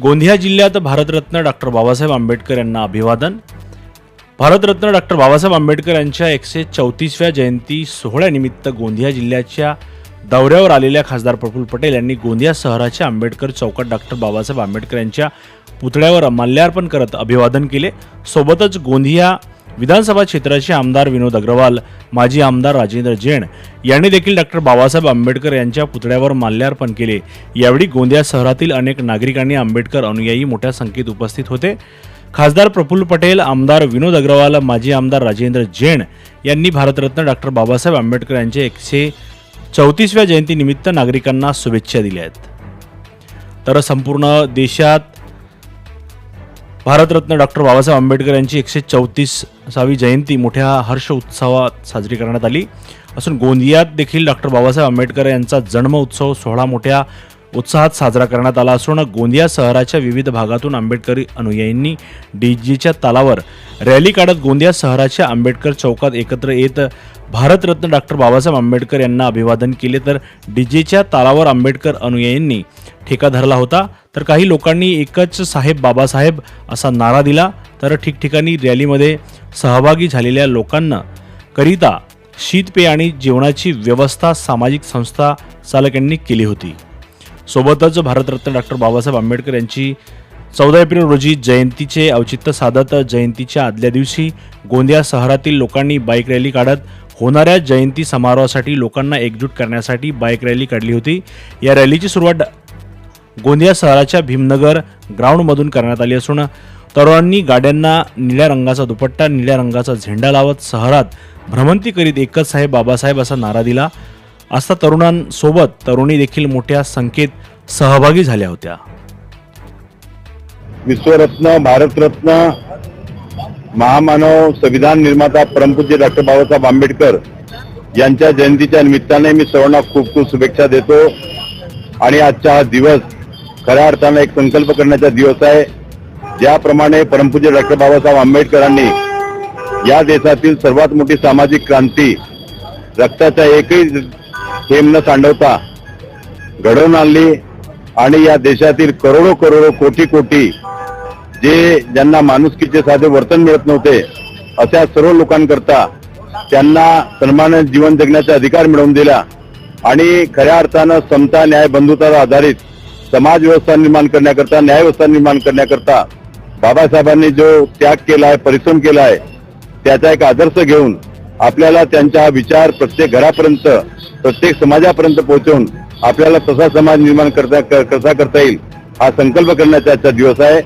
गोंदिया जिल्ह्यात भारतरत्न डॉक्टर बाबासाहेब आंबेडकर यांना अभिवादन. भारतरत्न डॉक्टर बाबासाहेब आंबेडकर यांच्या एकशे चौतीसव्या जयंती सोहळ्यानिमित्त गोंदिया जिल्ह्याच्या दौऱ्यावर आलेल्या खासदार प्रफुल्ल पटेल यांनी गोंदिया शहराच्या आंबेडकर चौकात डॉक्टर बाबासाहेब आंबेडकर यांच्या पुतळ्यावर माल्यार्पण करत अभिवादन केले. सोबतच गोंदिया विधानसभा क्षेत्राचे आमदार विनोद अग्रवाल माजी आमदार राजेंद्र जैन यांनी देखील डॉक्टर बाबासाहेब आंबेडकर यांच्या पुतळ्यावर माल्यार्पण केले. यावेळी गोंदिया शहरातील अनेक नागरिकांनी आंबेडकर अनुयायी मोठ्या संख्येत उपस्थित होते. खासदार प्रफुल्ल पटेल आमदार विनोद अग्रवाल माजी आमदार राजेंद्र जैन यांनी भारतरत्न डॉक्टर बाबासाहेब आंबेडकर यांच्या एकशे चौतीसव्या जयंतीनिमित्त नागरिकांना शुभेच्छा दिल्या आहेत. तर संपूर्ण देशात भारतरत्न डॉक्टर बाबासाहेब आंबेडकर यांची एकशे चौतीसावी जयंती मोठ्या हर्ष उत्सवात साजरी करण्यात आली. असून गोंदियात देखील डॉक्टर बाबासाहेब आंबेडकर यांचा जन्म उत्सव सोहळा मोठ्या उत्साहात साजरा करण्यात आला असून गोंदिया शहराच्या विविध भागातून आंबेडकरी अनुयायींनी डीजीच्या तालावर रॅली काढत गोंदिया शहराच्या आंबेडकर चौकात एकत्र येत भारतरत्न डॉक्टर बाबासाहेब आंबेडकर यांना अभिवादन केले. तर डीजेच्या तालावर आंबेडकर अनुयायींनी ठेका धरला होता. तर काही लोकांनी एकच साहेब बाबासाहेब असा नारा दिला. तर ठिकठिकाणी रॅलीमध्ये सहभागी झालेल्या लोकांना करिता शीतपेय आणि जेवणाची व्यवस्था सामाजिक संस्था चालकांनी केली होती. सोबतच भारतरत्न डॉक्टर बाबासाहेब आंबेडकर यांची चौदा एप्रिल रोजी जयंतीचे औचित्य साधत जयंतीच्या आदल्या दिवशी गोंदिया शहरातील लोकांनी बाईक रॅली काढत होणाऱ्या जयंती समारोहासाठी लोकांना एकजूट करण्यासाठी बाईक रॅली काढली होती. या रॅलीची सुरुवात गोंदिया शहराच्या भीमनगर ग्राउंडमधून करण्यात आली असून तरुणांनी गाड्यांना निळ्या रंगाचा दुपट्टा निळ्या रंगाचा झेंडा लावत शहरात भ्रमंती करीत एकच साहेब बाबासाहेब असा नारा दिला. असता तरुणांसोबत तरुणी देखील मोठ्या संख्येत सहभागी झाल्या होत्या. विश्वरत्न भारतरत्न महामानव संविधान निर्माता परमपूज्य डॉक्टर बाबासाहेब आंबेडकर यांच्या जयंतीच्या निमित्ताने मी सर्वांना खूप खूप शुभेच्छा देतो. आणि आजचा हा दिवस खऱ्या अर्थानं एक संकल्प करण्याचा दिवस आहे. ज्याप्रमाणे परमपूज्य डॉक्टर बाबासाहेब आंबेडकरांनी या देशातील सर्वात मोठी सामाजिक क्रांती रक्ताच्या एकही थेंब न सांडवता घडवून आणली आणि या देशातील करोडो करोडो कोटी कोटी जे ज्यांना माणुसकीचे साधे वर्तन मिळत नव्हते अशा सर्व लोकांकरता त्यांना सन्मानित जीवन जगण्याचा अधिकार मिळवून दिला आणि खऱ्या अर्थानं समता न्याय बंधुत्वावर आधारित समाज व्यवस्था निर्माण करण्याकरता न्याय व्यवस्था निर्माण करण्याकरता बाबासाहेबांनी जो त्याग केला आहे परिश्रम केला आहे त्याचा एक आदर्श घेऊन आपल्याला त्यांचा हा विचार प्रत्येक घरापर्यंत प्रत्येक समाजापर्यंत पोहोचवून आपल्याला तसा समाज निर्माण करता कसा करता येईल हा संकल्प करण्याचा आजचा दिवस आहे.